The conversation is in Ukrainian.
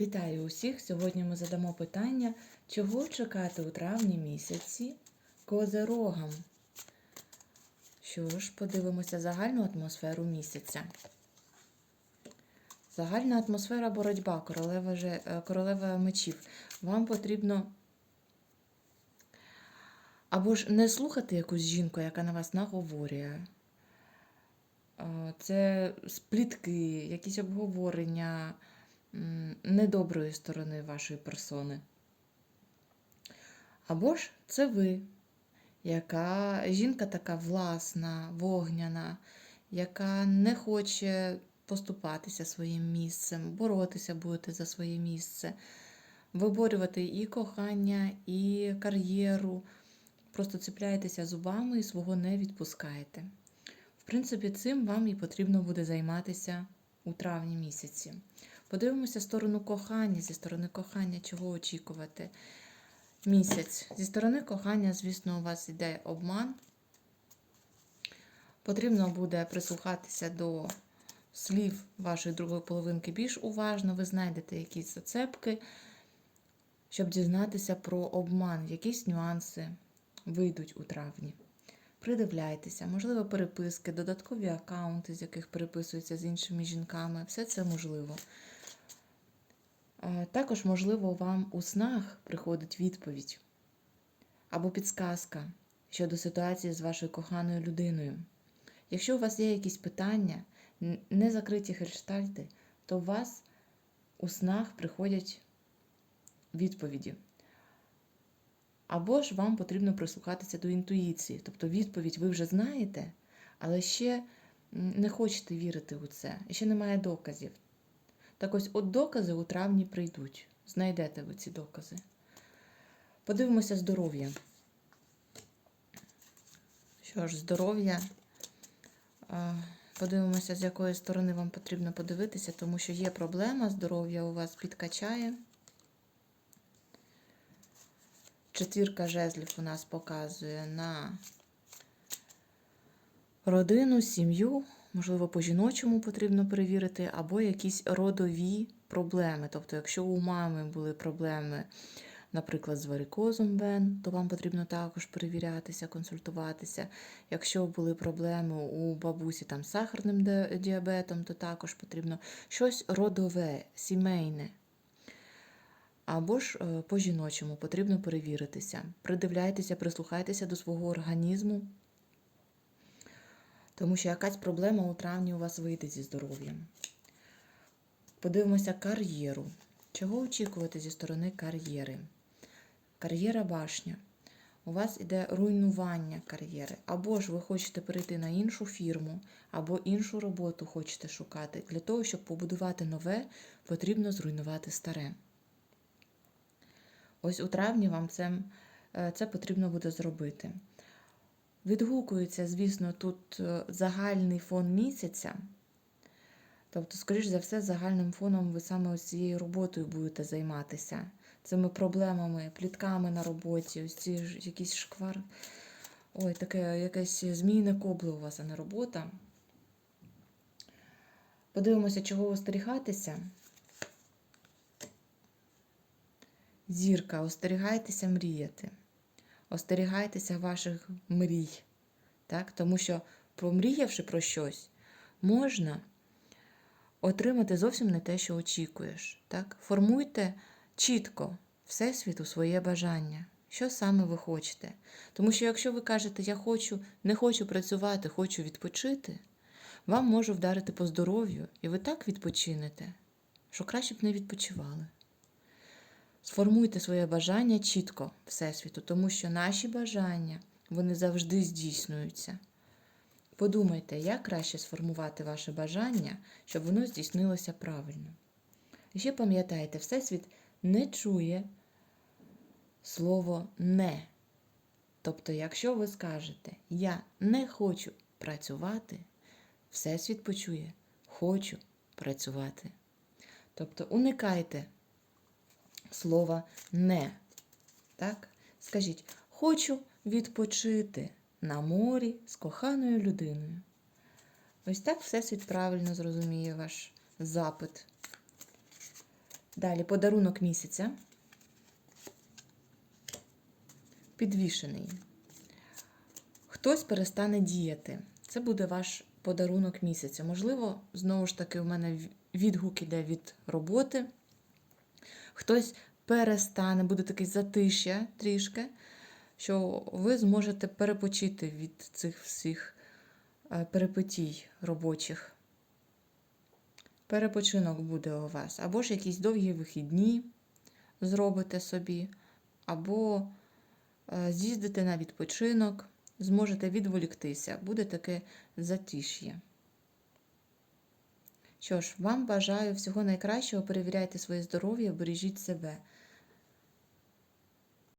Вітаю усіх! Сьогодні ми задамо питання, чого чекати у травні місяці козирогам. Що ж, подивимося загальну атмосферу місяця. Загальна атмосфера боротьба, королева, е, королева мечів. Вам потрібно або ж не слухати якусь жінку, яка на вас наговорює. Е, Це сплітки, якісь обговорення недоброї сторони вашої персони. Або ж це ви, яка жінка така власна, вогняна, яка не хоче поступатися своїм місцем, боротися будете за своє місце, виборювати і кохання, і кар'єру. Просто цепляєтеся зубами і свого не відпускаєте. В принципі, цим вам і потрібно буде займатися у травні місяці. Подивимося сторону кохання, зі сторони кохання, чого очікувати. Місяць. Зі сторони кохання, звісно, у вас йде обман. Потрібно буде прислухатися до слів вашої другої половинки більш уважно. Ви знайдете якісь зацепки, щоб дізнатися про обман, якісь нюанси вийдуть у травні. Придивляйтеся, можливо, переписки, додаткові акаунти, з яких переписуються з іншими жінками. Все це можливо. Е, Також, можливо, вам у снах приходить відповідь або підсказка щодо ситуації з вашою коханою людиною. Якщо у вас є якісь питання, не закриті гештальти, то у вас у снах приходять відповіді. Або ж вам потрібно прислухатися до інтуїції. Тобто відповідь ви вже знаєте, але ще не хочете вірити у це, ще немає доказів. Так ось от докази у травні прийдуть. Знайдете ви ці докази. Подивимося здоров'я. Що ж, здоров'я. Подивимося, з якої сторони вам потрібно подивитися, тому що є проблема, здоров'я у вас підкачає. Четвірка жезлів у нас показує на родину, сім'ю, можливо, по-жіночому потрібно перевірити, або якісь родові проблеми. Тобто, якщо у мами були проблеми, наприклад, з варикозом вен, то вам потрібно також перевірятися, консультуватися. Якщо були проблеми у бабусі там з сахарним діабетом, то також потрібно щось родове, сімейне. Або ж е, по-жіночому потрібно перевіритися. Придивляйтеся, прислухайтеся до свого організму, тому що якась проблема у травні у вас вийде зі здоров'ям. Подивимося кар'єру. Чого очікувати зі сторони кар'єри? Кар'єра башня. У вас іде руйнування кар'єри. Або ж ви хочете перейти на іншу фірму, або іншу роботу хочете шукати. Для того, щоб побудувати нове, потрібно зруйнувати старе. Ось у травні вам це, е, це потрібно буде зробити. Відгукується, звісно, тут е, загальний фон місяця. Тобто, скоріш за все, загальним фоном ви саме ось цією роботою будете займатися. Цими проблемами, плітками на роботі, ось ці якісь шквар. Ой, таке якесь змійне кобло у вас, а не робота. Подивимося, чого остерігатися. Зірка, остерігайтеся мріяти. Остерігайтеся ваших мрій. Так? Тому що, помріявши про щось, можна отримати зовсім не те, що очікуєш. Так? Формуйте чітко Всесвіту своє бажання. Що саме ви хочете? Тому що якщо ви кажете, я хочу, не хочу працювати, хочу відпочити, вам може вдарити по здоров'ю, і ви так відпочинете, що краще б не відпочивали. Сформуйте своє бажання чітко Всесвіту, тому що наші бажання вони завжди здійснюються. Подумайте, як краще сформувати ваше бажання, щоб воно здійснилося правильно. І ще пам'ятайте, Всесвіт не чує слово не. Тобто, якщо ви скажете Я не хочу працювати, Всесвіт почує хочу працювати. Тобто уникайте слова не. Так? Скажіть, хочу відпочити на морі з коханою людиною. Ось так Всесвіт правильно зрозуміє ваш запит. Далі подарунок місяця. Підвішений. Хтось перестане діяти. Це буде ваш подарунок місяця. Можливо, знову ж таки, у мене відгук іде від роботи. Хтось перестане, буде такий затишя трішки, що ви зможете перепочити від цих всіх е, перепитій робочих. Перепочинок буде у вас. Або ж якісь довгі вихідні зробите собі, або е, з'їздите на відпочинок, зможете відволіктися, буде таке затиш'я. Що ж, вам бажаю всього найкращого, перевіряйте своє здоров'я, бережіть себе.